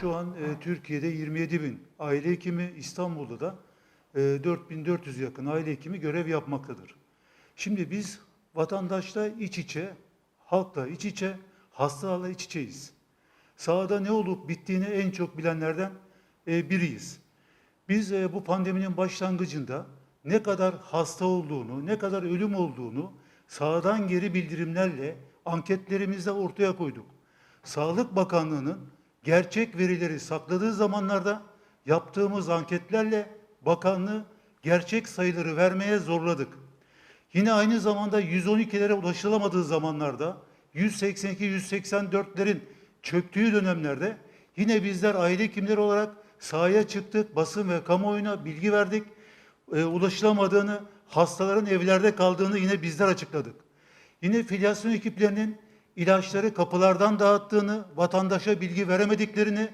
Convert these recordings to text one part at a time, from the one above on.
Şu an e, Türkiye'de 27 bin aile hekimi, İstanbul'da da e, 4400 yakın aile hekimi görev yapmaktadır. Şimdi biz vatandaşla iç içe, halkla iç içe, hastalarla iç içeyiz. Sahada ne olup bittiğini en çok bilenlerden e, biriyiz. Biz e, bu pandeminin başlangıcında ne kadar hasta olduğunu, ne kadar ölüm olduğunu sahadan geri bildirimlerle anketlerimizde ortaya koyduk. Sağlık Bakanlığı'nın gerçek verileri sakladığı zamanlarda yaptığımız anketlerle bakanlığı gerçek sayıları vermeye zorladık. Yine aynı zamanda 112'lere ulaşılamadığı zamanlarda 182-184'lerin çöktüğü dönemlerde yine bizler aile hekimleri olarak sahaya çıktık, basın ve kamuoyuna bilgi verdik. E, ulaşılamadığını, hastaların evlerde kaldığını yine bizler açıkladık. Yine filyasyon ekiplerinin ilaçları kapılardan dağıttığını, vatandaşa bilgi veremediklerini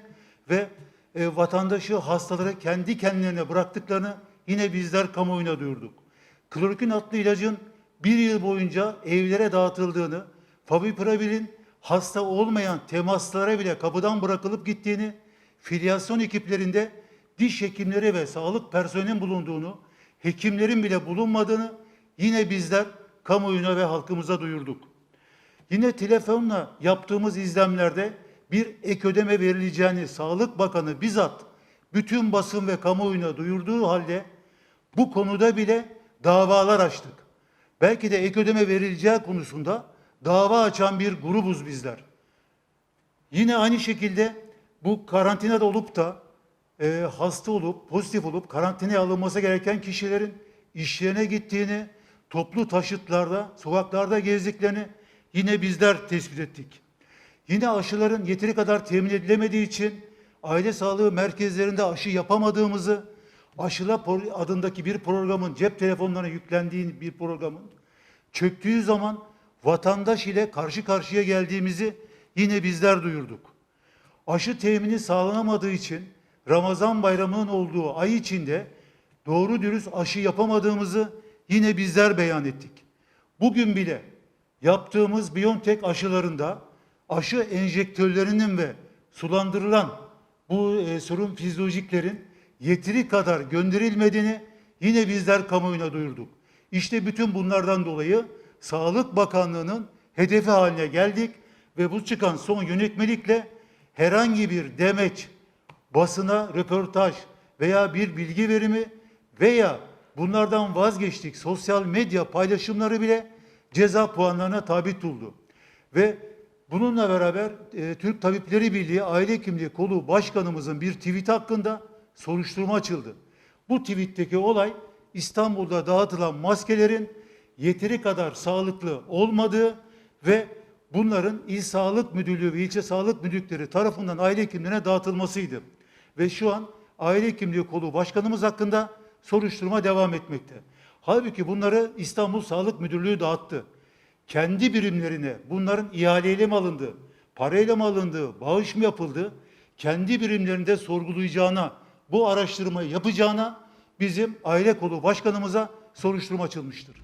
ve e, vatandaşı hastaları kendi kendilerine bıraktıklarını yine bizler kamuoyuna duyurduk. Klorokin adlı ilacın bir yıl boyunca evlere dağıtıldığını, favipiravir hasta olmayan temaslara bile kapıdan bırakılıp gittiğini, filyasyon ekiplerinde diş hekimleri ve sağlık personelinin bulunduğunu, hekimlerin bile bulunmadığını yine bizler kamuoyuna ve halkımıza duyurduk. Yine telefonla yaptığımız izlemlerde bir ek ödeme verileceğini Sağlık Bakanı bizzat bütün basın ve kamuoyuna duyurduğu halde bu konuda bile davalar açtık. Belki de ek ödeme verileceği konusunda dava açan bir grubuz bizler. Yine aynı şekilde bu karantinada olup da e, hasta olup pozitif olup karantinaya alınması gereken kişilerin işlerine gittiğini, toplu taşıtlarda, sokaklarda gezdiklerini yine bizler tespit ettik. Yine aşıların yeteri kadar temin edilemediği için aile sağlığı merkezlerinde aşı yapamadığımızı, aşıla adındaki bir programın cep telefonlarına yüklendiği bir programın çöktüğü zaman vatandaş ile karşı karşıya geldiğimizi yine bizler duyurduk. Aşı temini sağlanamadığı için Ramazan bayramının olduğu ay içinde doğru dürüst aşı yapamadığımızı yine bizler beyan ettik. Bugün bile yaptığımız Biontech aşılarında aşı enjektörlerinin ve sulandırılan bu e, sorun fizyolojiklerin yeteri kadar gönderilmediğini yine bizler kamuoyuna duyurduk. İşte bütün bunlardan dolayı Sağlık Bakanlığı'nın hedefi haline geldik ve bu çıkan son yönetmelikle herhangi bir demeç, basına röportaj veya bir bilgi verimi veya bunlardan vazgeçtik sosyal medya paylaşımları bile ceza puanlarına tabi tutuldu. Ve bununla beraber e, Türk Tabipleri Birliği Aile Hekimliği Kolu Başkanımızın bir tweet hakkında soruşturma açıldı. Bu tweetteki olay İstanbul'da dağıtılan maskelerin yeteri kadar sağlıklı olmadığı ve bunların İl Sağlık Müdürlüğü ve ilçe sağlık müdürlükleri tarafından aile hekimlerine dağıtılmasıydı. Ve şu an aile hekimliği kolu başkanımız hakkında soruşturma devam etmekte. Halbuki bunları İstanbul Sağlık Müdürlüğü dağıttı. Kendi birimlerine bunların ihaleyle mi alındı, parayla mı alındı, bağış mı yapıldı, kendi birimlerinde sorgulayacağına, bu araştırmayı yapacağına bizim aile kolu başkanımıza soruşturma açılmıştır.